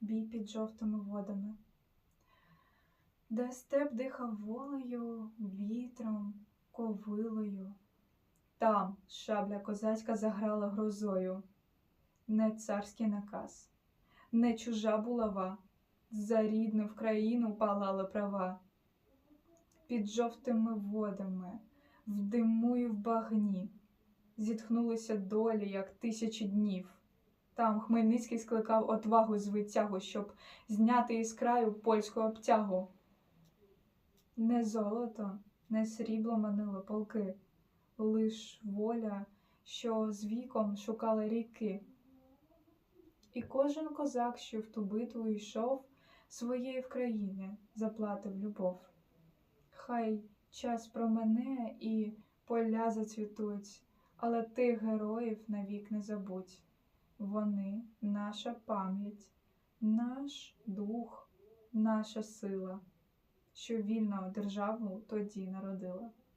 бій під жовтими водами, де степ дихав волею, вітром, ковилою. Там шабля козацька заграла грозою, не царський наказ, не чужа булава, за рідну в країну палали права. Під жовтими водами, в диму і в багні, зітхнулися долі, як тисячі днів. Там Хмельницький скликав отвагу з витягу, щоб зняти із краю польську обтягу. Не золото, не срібло манило полки, лиш воля, що з віком шукала ріки. І кожен козак, що в ту битву йшов, своєї в країні заплатив любов. Хай час промене і поля зацвітуть, але тих героїв навік не забудь. Вони наша пам'ять, наш дух, наша сила, що вільно державу тоді народила.